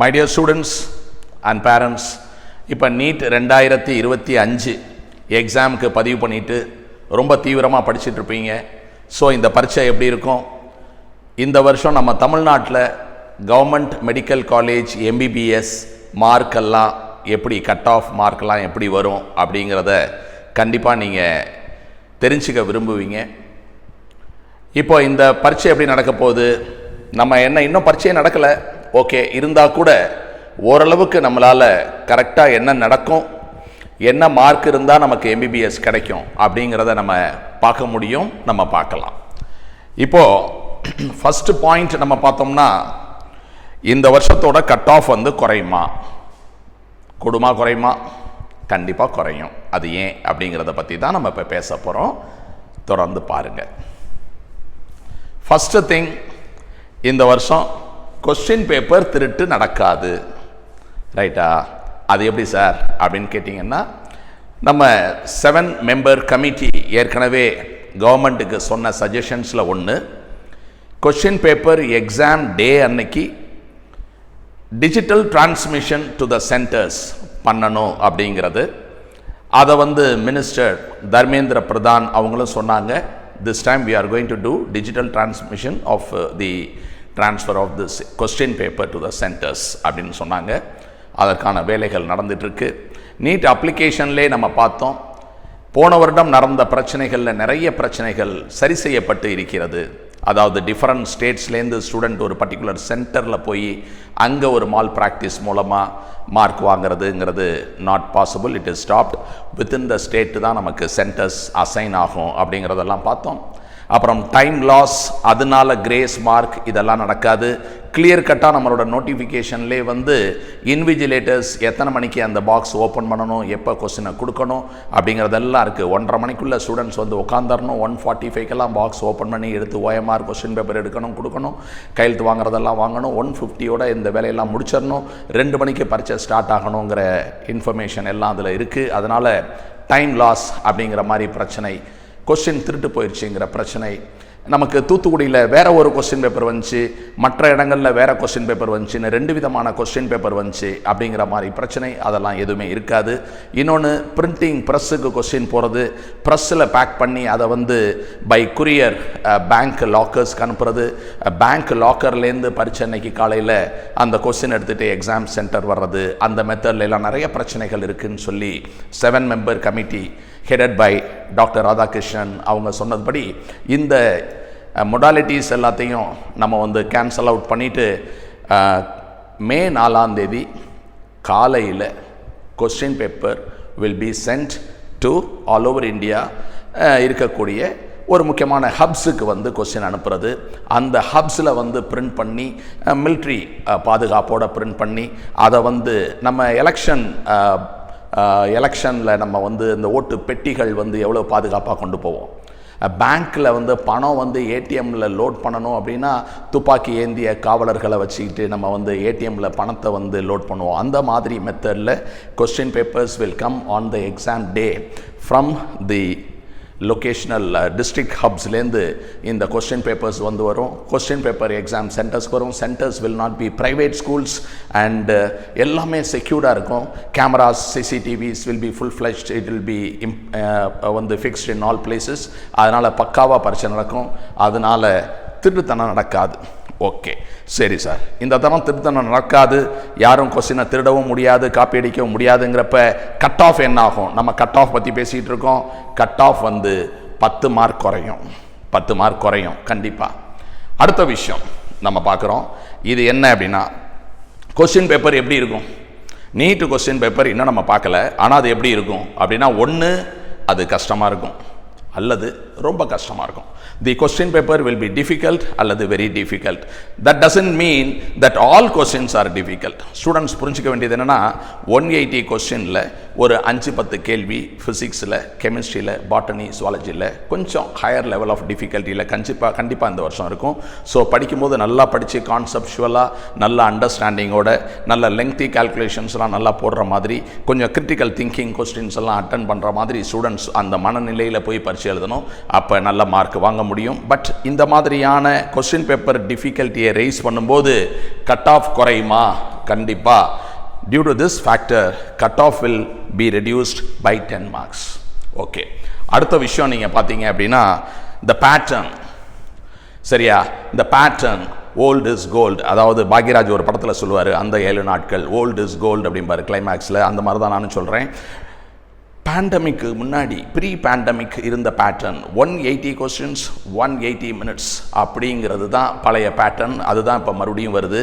My dear students and parents இப்போ NEET ரெண்டாயிரத்தி இருபத்தி அஞ்சு எக்ஸாமுக்கு பதிவு பண்ணிவிட்டு ரொம்ப தீவிரமாக படிச்சுட்டு இருப்பீங்க. ஸோ இந்த பரீட்சை எப்படி இருக்கும்? இந்த வருஷம் நம்ம தமிழ்நாட்டில் கவர்மெண்ட் மெடிக்கல் காலேஜ் எம்பிபிஎஸ் மார்க்கெல்லாம் எப்படி கட் ஆஃப் மார்க்கெல்லாம் எப்படி வரும் அப்படிங்கிறத கண்டிப்பாக நீங்கள் தெரிஞ்சுக்க விரும்புவீங்க. இப்போ இந்த பரீட்சை எப்படி நடக்க போகுது? நம்ம என்ன இன்னும் பரீட்சையே நடக்கலை. ஓகே இருந்தால் கூட ஓரளவுக்கு நம்மளால் கரெக்டாக என்ன நடக்கும் என்ன மார்க் இருந்தால் நமக்கு எம்பிபிஎஸ் கிடைக்கும் அப்படிங்கிறத நம்ம பார்க்க முடியும் நம்ம பார்க்கலாம். இப்போது ஃபஸ்ட்டு பாயிண்ட் நம்ம பார்த்தோம்னா இந்த வருஷத்தோட கட் ஆஃப் வந்து குறையுமா? கொடுமா குறையுமா? கண்டிப்பாக குறையும். அது ஏன் அப்படிங்கிறத பற்றி தான் நம்ம இப்போ பேச போகிறோம் தொடர்ந்து பாருங்கள் ஃபஸ்ட்டு திங் இந்த வருஷம் கொஸ்டின் பேப்பர் திருட்டு நடக்காது. ரைட்டா அது எப்படி சார் அப்படின்னு கேட்டிங்கன்னா நம்ம செவன் மெம்பர் கமிட்டி ஏற்கனவே கவர்மெண்ட்டுக்கு சொன்ன சஜஷன்ஸில் ஒன்று கொஸ்டின் பேப்பர் எக்ஸாம் டே அன்னைக்கு digital transmission to the centres பண்ணணும் அப்படிங்கிறது. அதை வந்து மினிஸ்டர் தர்மேந்திர பிரதான் அவங்களும் சொன்னாங்க this time we are going to do digital transmission of the transfer of this question paper to the centres அப்படின்னு சொன்னாங்க. அதற்கான வேலைகள் நடந்துகிட்ருக்கு நீட் அப்ளிகேஷன்லேயே நம்ம பார்த்தோம். போன வருடம் நடந்த பிரச்சனைகளில் நிறைய பிரச்சனைகள் சரி செய்யப்பட்டு இருக்கிறது. அதாவது டிஃப்ரெண்ட் ஸ்டேட்ஸ்லேருந்து ஸ்டூடெண்ட் ஒரு பர்டிகுலர் சென்டரில் போய் அங்கே ஒரு மால் ப்ராக்டிஸ் மூலமாக mark வாங்குறதுங்கிறது not possible it is stopped within the state தான் நமக்கு சென்டர்ஸ் அசைன் ஆகும் அப்படிங்கிறதெல்லாம் பார்த்தோம். அப்புறம் டைம் லாஸ் அதனால கிரேஸ் மார்க் இதெல்லாம் நடக்காது. கிளியர் கட்டாக நம்மளோட நோட்டிஃபிகேஷன்லேயே வந்து இன்விஜிலேட்டர்ஸ் எத்தனை மணிக்கு அந்த பாக்ஸ் ஓப்பன் பண்ணணும் எப்போ கொஸ்டினை கொடுக்கணும் அப்படிங்கிறதெல்லாம் இருக்குது ஒன்றரை மணிக்குள்ளே ஸ்டூடெண்ட்ஸ் வந்து உட்காந்துடணும் ஒன் ஃபார்ட்டி ஃபைவ்க்கெல்லாம் பாக்ஸ் ஓப்பன் பண்ணி எடுத்து ஓஎம்ஆர் கொஸ்டின் பேப்பர் எடுக்கணும் கொடுக்கணும். கையெழுத்து வாங்குறதெல்லாம் வாங்கணும் ஒன் ஃபிஃப்டியோட இந்த வேலையெல்லாம் முடிச்சிடணும் ரெண்டு மணிக்கு பரிச்சை ஸ்டார்ட் ஆகணுங்கிற இன்ஃபர்மேஷன் எல்லாம் அதில் இருக்குது அதனால் டைம் லாஸ் அப்படிங்கிற மாதிரி பிரச்சனை கொஸ்டின் திருட்டு போயிடுச்சுங்கிற பிரச்சனை. நமக்கு தூத்துக்குடியில் வேற ஒரு கொஸ்டின் பேப்பர் வந்துச்சு மற்ற இடங்களில் வேற கொஸ்டின் பேப்பர் வந்துச்சுன்னு ரெண்டு விதமான கொஸ்டின் பேப்பர் வந்துச்சு அப்படிங்கிற மாதிரி பிரச்சனை. அதெல்லாம் எதுவுமே இருக்காது. இன்னொன்று பிரிண்டிங் ப்ரெஸ்ஸுக்கு கொஸ்டின் போகிறது ப்ரெஸ்ஸில் பேக் பண்ணி அதை வந்து பை குரியர் பேங்க் லாக்கர்ஸ்க்கு அனுப்புறது. பேங்க் லாக்கர்லேருந்து பரீட்சை அன்னைக்கு காலையில் அந்த கொஸ்டின் எடுத்துகிட்டு எக்ஸாம் சென்டர் வர்றது. அந்த மெத்தட்ல எல்லாம் நிறைய பிரச்சனைகள் இருக்குதுன்னு சொல்லி seven member committee headed by doctor Radhakrishnan அவங்க சொன்னதுபடி இந்த மொடாலிட்டிஸ் எல்லாத்தையும் நம்ம வந்து கேன்சல் அவுட் பண்ணிவிட்டு மே நாலாம் தேதி காலையில் question paper will be sent to all over India இருக்கக்கூடிய ஒரு முக்கியமான ஹப்ஸுக்கு வந்து கொஸ்டின் அனுப்புறது. அந்த ஹப்ஸில் வந்து பிரிண்ட் பண்ணி மில்ட்ரி பாதுகாப்போட பிரிண்ட் பண்ணி அதை வந்து நம்ம எலெக்ஷன் எலெக்ஷனில் நம்ம வந்து இந்த ஓட்டு பெட்டிகள் வந்து எவ்வளோ பாதுகாப்பாக கொண்டு போவோம்? பேங்க்கில் வந்து பணம் வந்து ஏடிஎம்மில் லோட் பண்ணணும் அப்படின்னா துப்பாக்கி ஏந்திய காவலர்களை வச்சுக்கிட்டு நம்ம வந்து ஏடிஎம்மில் பணத்தை வந்து லோட் பண்ணுவோம். அந்த மாதிரி மெத்தடில் question papers will come on the exam day from the locational district ஹப்ஸ்லேருந்து இந்த கொஸ்டின் பேப்பர்ஸ் வந்து வரும். கொஸ்டின் பேப்பர் எக்ஸாம் சென்டர்ஸ்க்கு வரும். Centres will not be private schools and எல்லாமே செக்யூர்டாக இருக்கும். Cameras CCTVs will be full flushed it will be இம் வந்து fixed in all places அதனால் பக்காவாக பரீட்சை நடக்கும். அதனால் திருட்டுத்தனம் நடக்காது. ஓகே சரி சார் இந்த தரம் திருத்தனம் நடக்காது. யாரும் கொஸ்டினை திருடவும் முடியாது காப்பி அடிக்கவும் முடியாதுங்கிறப்ப கட் ஆஃப் என்ன ஆகும்? நம்ம கட் ஆஃப் பற்றி பேசிகிட்டு இருக்கோம். கட் ஆஃப் வந்து பத்து மார்க் குறையும். பத்து மார்க் குறையும். கண்டிப்பாக அடுத்த விஷயம் நம்ம பார்க்குறோம். இது என்ன அப்படின்னா கொஸ்டின் பேப்பர் எப்படி இருக்கும்? நீட்டு கொஸ்டின் பேப்பர் இன்னும் நம்ம பார்க்கல. ஆனால் அது எப்படி இருக்கும்? அப்படின்னா ஒன்று அது கஷ்டமாக இருக்கும். அல்லது ரொம்ப கஷ்டமாக இருக்கும். The question paper will be difficult அல்லது very difficult that doesn't mean that all questions are difficult students புரிஞ்சிக்க வேண்டியது என்னென்னா ஒன் எயிட்டி கொஸ்டினில் ஒரு அஞ்சு பத்து கேள்வி ஃபிசிக்ஸில் கெமிஸ்ட்ரியில் பாட்டனி சுவாலஜியில் கொஞ்சம் ஹையர் லெவல் ஆஃப் டிஃபிகல்ட்டியில் கண்டிப்பாக கண்டிப்பாக இந்த வருஷம் இருக்கும். ஸோ படிக்கும்போது நல்லா படித்து கான்செப்ஷுவலாக நல்ல அண்டர்ஸ்டாண்டிங்கோட நல்ல லெங்க்தி கால்குலேஷன்ஸ்லாம் நல்லா போடுற மாதிரி கொஞ்சம் கிரிட்டிக்கல் திங்கிங் கொஸ்டின்ஸ் எல்லாம் அட்டன் பண்ணுற மாதிரி ஸ்டூடெண்ட்ஸ் அந்த மனநிலையில் போய் பரிசு எழுதணும். அப்போ நல்ல மார்க் வாங்க முடியும். பட் இந்த மாதிரியான கொஸ்டின் பேப்பர் டிஃபிகல்ட்டியை ரைஸ் பண்ணும்போது கட் ஆஃப் குறையுமா? கண்டிப்பாக due to this factor cut off will be reduced by ten marks okay அடுத்த விஷயம் நீங்கள் பார்த்தீங்க அப்படின்னா த பேட்டர்ன் சரியா? இந்த பேட்டர்ன் ஓல்டு இஸ் கோல்டு அதாவது பாக்யராஜ் ஒரு படத்தில் சொல்லுவார் அந்த ஏழு நாட்கள் ஓல்டு இஸ் கோல்டு அப்படிம்பாரு கிளைமேக்ஸில் அந்த மாதிரி தான் நானும் சொல்கிறேன் பேண்டமிக்கு முன்னாடி ப்ரீ பேண்டமிக் இருந்த pattern one eighty questions one eighty minutes அப்படிங்கிறது தான் பழைய பேட்டர்ன் அதுதான் இப்போ மறுபடியும் வருது.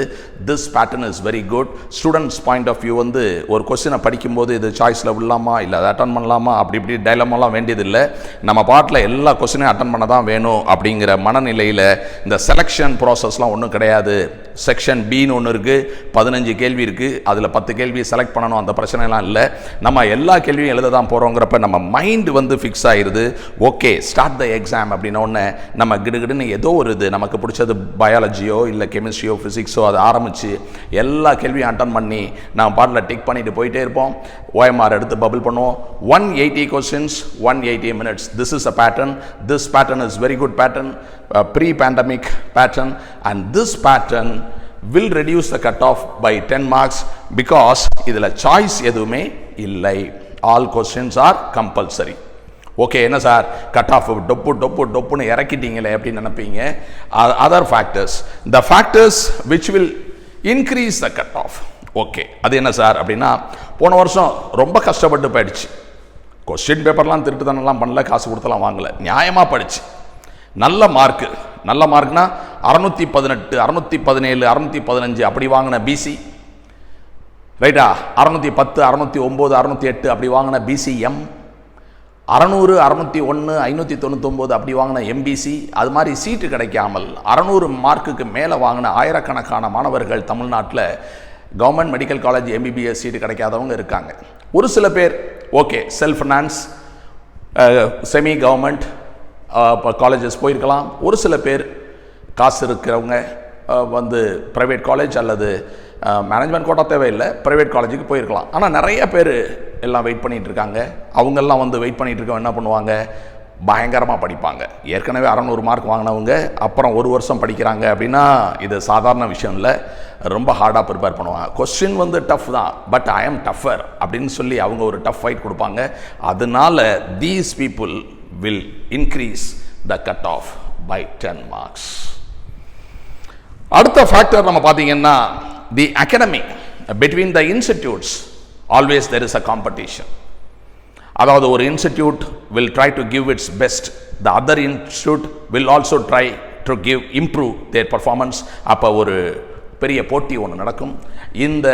This pattern is very good students point of view வந்து ஒரு கொஸ்டினை படிக்கும்போது இது சாய்ஸில் விடலாமா? இல்லை அதை அட்டன் பண்ணலாமா? அப்படி இப்படி டைலமெல்லாம் வேண்டியதில்லை. நம்ம பாட்டில் எல்லா கொஸ்டினையும் அட்டன் பண்ண தான் வேணும் அப்படிங்கிற மனநிலையில் இந்த செலெக்ஷன் ப்ராசஸ்லாம் ஒன்றும் கிடையாது. செக்ஷன் பின்னு ஒன்று இருக்குது பதினஞ்சு கேள்வி இருக்குது அதில் பத்து கேள்வி செலக்ட் பண்ணணும். அந்த பிரச்சனைலாம் இல்லை. நம்ம எல்லா கேள்வியும் எழுத தான் போகிறோங்கிறப்ப நம்ம மைண்டு வந்து ஃபிக்ஸ் ஆயிடுது ஓகே ஸ்டார்ட் த எக்ஸாம் அப்படின்ன உடனே நம்ம கிடுகிடுன்னு ஏதோ ஒரு இது நமக்கு பிடிச்சது பயாலஜியோ இல்லை கெமிஸ்ட்ரியோ ஃபிசிக்ஸோ அதை ஆரம்பித்து எல்லா கேள்வியும் அட்டன் பண்ணி நம்ம பாட்டில் டிக் பண்ணிட்டு போயிட்டே இருப்போம். ஓஎம்ஆர் எடுத்து பபிள் பண்ணுவோம். One eighty questions one eighty minutes this is a pattern this pattern is very good pattern pre pandemic pattern and this pattern will reduce the cut off by ten marks because இதில் choice எதுவுமே இல்லை. All questions are compulsory okay என்ன sir cut off டொப்பு டொப்பு டொப்புன்னு இறக்கிட்டீங்களே அப்படின்னு நினைப்பீங்க. Other factors the factors which will increase the cut off okay அது என்ன சார் அப்படின்னா போன வருஷம் ரொம்ப கஷ்டப்பட்டு போயிடுச்சு. கொஸ்டின் பேப்பர்லாம் திருட்டு தானெல்லாம் பண்ணல காசு கொடுத்தலாம் வாங்கலை. நியாயமாக படிச்சு. நல்ல மார்க்கு நல்ல மார்க்னா அறநூற்றி பதினெட்டு அறநூற்றி பதினேழு அறநூற்றி பதினஞ்சு அப்படி வாங்கின பிசி ரைட்டா ah, அறநூற்றி பத்து அறநூற்றி ஒம்பது அறநூற்றி எட்டு அப்படி வாங்கின பிசிஎம் அறநூறு அறநூற்றி ஒன்று ஐநூற்றி தொண்ணூத்தொம்பது அப்படி வாங்கின எம்பிசி அது மாதிரி சீட்டு கிடைக்காமல் அறநூறு மார்க்குக்கு மேலே வாங்கின ஆயிரக்கணக்கான மாணவர்கள் தமிழ்நாட்டில் government medical college MBBS seat கிடைக்காதவங்க இருக்காங்க. ஒரு சில பேர் okay self finance semi government colleges போயிருக்கலாம். ஒரு சில பேர் காசு இருக்கிறவங்க uh, வந்து ப்ரைவேட் காலேஜ் அல்லது மேனேஜ்மெண்ட் கோட்டா தேவையில்லை ப்ரைவேட் காலேஜுக்கு போயிருக்கலாம். ஆனால் நிறைய பேர் எல்லாம் வெயிட் பண்ணிகிட்ருக்காங்க இருக்காங்க. அவங்கெல்லாம் வந்து வெயிட் பண்ணிகிட்டு இருக்கவங்க என்ன பண்ணுவாங்க? பயங்கரமாக படிப்பாங்க. ஏற்கனவே அறநூறு மார்க் வாங்கினவங்க அப்புறம் ஒரு வருஷம் படிக்கிறாங்க அப்படின்னா இது சாதாரண விஷயம் இல்லை. ரொம்ப ஹார்டாக ப்ரிப்பேர் பண்ணுவாங்க. கொஸ்டின் வந்து டஃப் தான். பட் ஐ எம் டஃபர் அப்படின்னு சொல்லி அவங்க ஒரு டஃப் ஃபைட் கொடுப்பாங்க. அதனால these people will increase the cut off by ten marks அடுத்த ஃபேக்டர் நம்ம பார்த்தீங்கன்னா the academy between the institutes always there is a competition அதாவது ஒரு institute will try to give its best the other institute will also try to give improve their performance அப்போ ஒரு பெரிய போட்டி ஒன்று நடக்கும். இந்த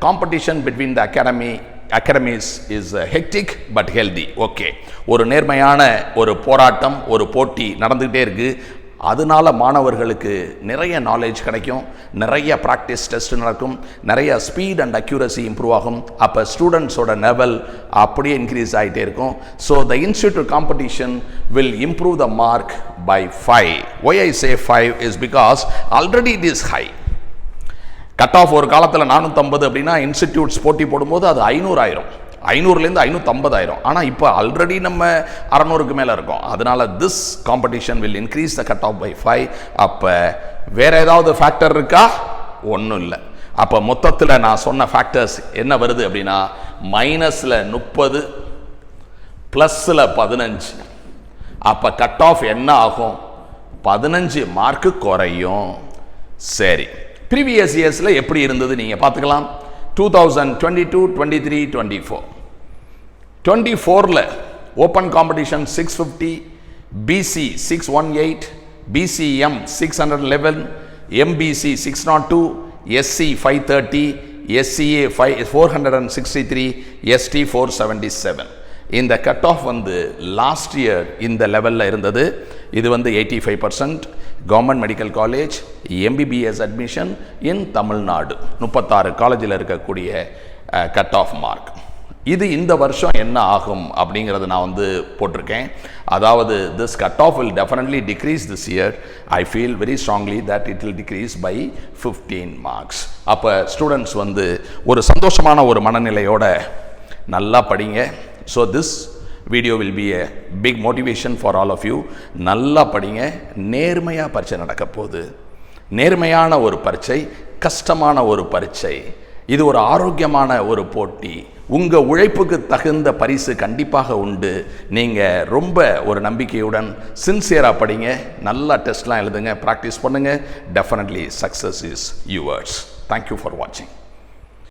competition between the academy academies is hectic but healthy okay ஒரு நேர்மையான ஒரு போராட்டம் ஒரு போட்டி நடந்துக்கிட்டே இருக்குது அதனால மாணவர்களுக்கு நிறைய நாலேஜ் கிடைக்கும். நிறைய ப்ராக்டிஸ் டெஸ்ட் நடக்கும். நிறைய ஸ்பீட் அண்ட் அக்யூரசி இம்ப்ரூவ் ஆகும். அப்போ ஸ்டூடெண்ட்ஸோட லெவல் அப்படியே இன்க்ரீஸ் ஆகிட்டே இருக்கும். So the institute competition will improve the mark by five why I say five is because already it is high cut off ஒரு காலத்தில் நானூற்றம்பது அப்படின்னா இன்ஸ்டிடியூட்ஸ் போட்டி போடும்போது அது ஐநூறு ஆயிரும் ஐநூறுலேருந்து ஐநூற்றம்பதாயிரம் ஆனால் இப்போ ஆல்ரெடி நம்ம அறநூறுக்கு மேலே இருக்கோம். அதனால this competition will increase the cut off by five அப்போ வேறு ஏதாவது ஃபேக்டர் இருக்கா? ஒன்றும் இல்லை. அப்போ மொத்தத்தில் நான் சொன்ன ஃபேக்டர்ஸ் என்ன வருது அப்படின்னா மைனஸில் முப்பது ப்ளஸில் பதினஞ்சு. அப்போ கட் ஆஃப் என்ன ஆகும்? பதினஞ்சு மார்க்கு குறையும். சரி. ப்ரீவியஸ் இயர்ஸில் எப்படி இருந்தது? நீங்கள் பார்த்துக்கலாம். Two thousand twenty two twenty three twenty four twenty ஃபோரில் open competition six fifty BC six one eight BCM six hundred eleven MBC six nought two SC five thirty SCA five four hundred and sixty three ST four seventy seven இந்த cut off வந்து last year இந்த லெவலில் இருந்தது. இது வந்து eighty five percent government medical college MBBS admission in Tamil Nadu முப்பத்தாறு காலேஜில் இருக்கக்கூடிய கட் ஆஃப் மார்க் இது இந்த வருஷம் என்ன ஆகும் அப்படிங்கிறத நான் வந்து போட்டிருக்கேன். அதாவது this cut off will definitely decrease this year I feel very strongly that it will decrease by fifteen marks அப்போ ஸ்டூடெண்ட்ஸ் வந்து ஒரு சந்தோஷமான ஒரு மனநிலையோட நல்லா படிங்க. So this video will be a big motivation for all of you நல்லா படிங்க. நேர்மையாக பரீட்சை நடக்க போகுது. நேர்மையான ஒரு பரீட்சை கஷ்டமான ஒரு பரீட்சை. இது ஒரு ஆரோக்கியமான ஒரு போட்டி. உங்கள் உழைப்புக்கு தகுந்த பரிசு கண்டிப்பாக உண்டு. நீங்கள் ரொம்ப ஒரு நம்பிக்கையுடன் சின்சியராக படிங்க. நல்லா டெஸ்ட்லாம் எழுதுங்க ப்ராக்டிஸ் பண்ணுங்கள் definitely success is yours thank you for வாட்சிங்